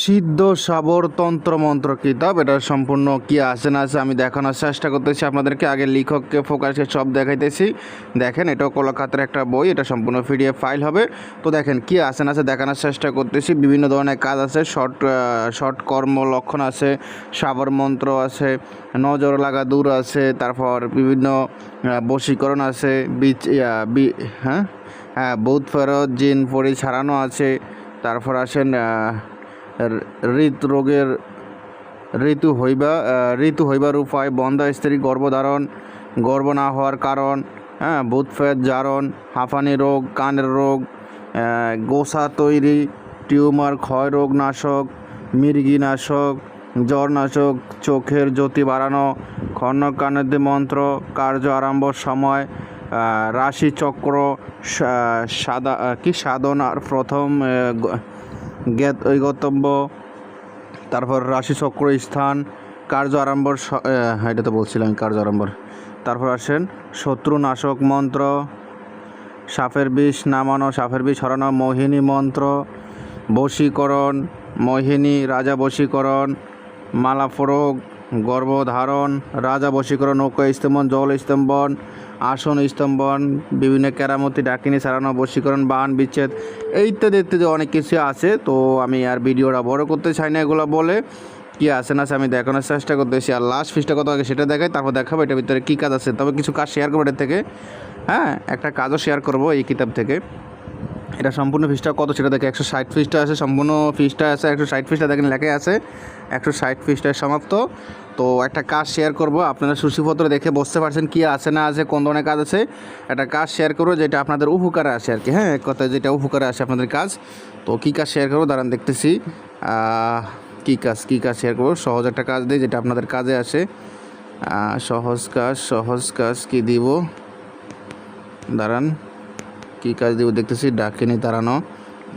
সিদ্ধ সাবর তন্ত্র মন্ত্র কিতাব, এটা সম্পূর্ণ কি আছে না আছে আমি দেখানোর চেষ্টা করতেছি। আপনাদেরকে আগে লেখককে ফোকাসে সব দেখাইতেছি। দেখেন, এটাও কলাখাতের একটা বই, এটা সম্পূর্ণ পিডিএফ ফাইল হবে। তো দেখেন, কি আছে না আছে দেখানোর চেষ্টা করতেছি। বিভিন্ন ধরনের কাজ আছে, শর্ট শর্ট কর্ম লক্ষণ আছে, সাবর মন্ত্র আছে, নজর লাগা দূর আছে, তারপর বিভিন্ন বশীকরণ আছে, বীজ বি- হ্যাঁ? হ্যাঁ বৌদ্ধ ফেরত, জিন পরি ছাড়ানো আছে, তারপর আসেন হৃদরোগের ঋতু হইবা ঋতু হইবার উপায় বন্ধ স্ত্রী গর্ভধারণ, গর্ভ না হওয়ার কারণ হ্যাঁ বুধফেদ জারণ, হাঁফানি রোগ, কানের রোগ গোসা তৈরি, টিউমার, ক্ষয় রোগ নাশক, মির্গি নাশক, জ্বর নাশক, চোখের জ্যোতি বাড়ানো খন্নকানদি মন্ত্র, কার্য আরম্ভ সময় রাশিচক্র সাদা কি সাধনার প্রথম জ্ঞাত ওই গন্তব্য তারপর রাশিচক্র স্থান কার্য আরম্ভর স- আহ, এটা তো বলছিলাম কার্য আরম্ভর তারপর আসেন শত্রুনাশক মন্ত্র সাপের বিষ নামানো সাপের বিষ হরানো মোহিনী মন্ত্র বশীকরণ মোহিনী রাজা বশীকরণ মালা গর্ভধারণ রাজা বশীকরণ নৌকা স্তম্ভন জল স্তম্ভন আসন, স্তম্ভন, বিভিন্ন কেরামতি, ডাকিনি, সারানো, বশীকরণ বান বিচ্ছেদ ইত্যাদি ইত্যাদি অনেক কিছু আছে। তো আমি আর ভিডিওটা বড় করতে চাই না এগুলো বলে। কি আছে না আমি দেখানোর চেষ্টা করতেছি। আর লাস্ট ফিসটা কত আগে সেটা দেখাই, তারপর দেখাবো এটার ভিতরে কী কাজ আছে। তবে কিছু কাজ শেয়ার করব এটার থেকে। হ্যাঁ একটা কাজও শেয়ার করব এই কিতাব থেকে। এটা সম্পূর্ণ ফিসটা কত সেটা দেখে, একশো ষাট ফিসটা আছে, সম্পূর্ণ ফিসটা আছে, একশো ষাট ফিসটা দেখেন লেখাই আছে, একশো ষাট ফিসটা সমাপ্ত। তো একটা কাজ শেয়ার করব, আপনারা সূচিপত্র দেখে বুঝতে পারছেন কি আছে না আছে, কোন ধরনের কাজ আছে। একটা কাজ শেয়ার করব যেটা আপনাদের উপকারে আসে আর কি হ্যাঁ এক কথায় যেটা উপকারে আসে আপনাদের কাজ। তো কী কাজ শেয়ার করব, দাঁড়ান দেখতেছি। কী কাজ কী কাজ শেয়ার করব? সহজ একটা কাজ দিই যেটা আপনাদের কাজে আসে। সহজ কাজ সহজ কাজ কি দিব? দাঁড়ান। কী কাজ দিব দেখতেছি, ডাকিনি তাড়ানো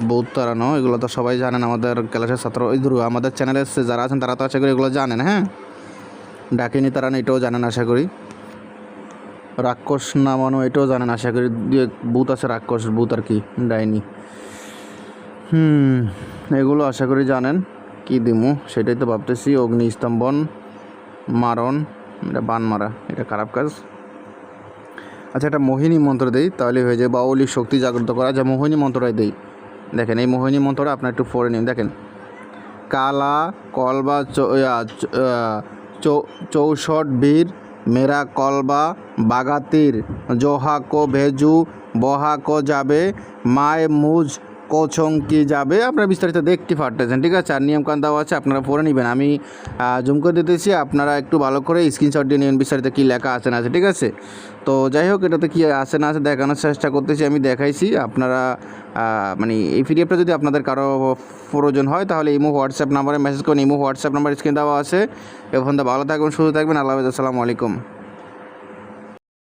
বৌদ্ধ তাড়ানো এগুলো তো সবাই জানেন আমাদের ক্লাসের ছাত্র। ওই ধরু আমাদের চ্যানেলে যারা আছেন তারা তো আশা করি এগুলো জানেন হ্যাঁ? ডাকিনি তাড়ানো এটাও জানেন আশা করি। রাক্ষস নামানো, এটাও জানেন আশা করি। ভূত আছে, রাক্ষস ভূত আর কি, ডাইনি। হুম, এগুলো আশা করি জানেন। কি দিমু, সেটাই তো ভাবতেছি। অগ্নি স্তম্ভন মারণ, এটা বান মারা, এটা খারাপ কাজ। আচ্ছা একটা মোহিনী মন্ত্র দেই, তাহলে হয়ে যায় বাউলি শক্তি জাগ্রত করা। যা মোহিনী মন্ত্রটাই দেই। দেখেন, এই মোহিনী মন্ত্রটা আপনার একটু পড়ে নিন। দেখেন, কালা, কলবা চৌষট বীর, মেরা কলবা বাগাতির জোহাকো ভেজু বহাকো যাবে, মায় মুজ কোছংকি যাবে? আপনারা বিস্তারিত দেখতে পারতেছেন, ঠিক আছে? আর নিয়মকান দেওয়া আছে, আপনারা পড়ে নেবেন। আমি জুম করে দিতেছি, আপনারা একটু ভালো করে স্ক্রিনশট দিয়ে নেবেন বিস্তারিত কী লেখা আছে, না আছে, ঠিক আছে? তো যাই হোক, এটাতে কী আছে, না আছে, দেখানোর চেষ্টা করতেছি, আমি দেখাইছি। আপনারা মানে এই পিডিএফটা যদি আপনাদের কারও প্রয়োজন হয়, তাহলে ইমো, হোয়াটসঅ্যাপ নাম্বারে মেসেজ করুন। ইমো, হোয়াটসঅ্যাপ নাম্বার স্ক্রিন দেওয়া আছে। এবং ভালো থাকবেন, সুস্থ থাকবেন, আল্লাহ আসসালামু আলাইকুম।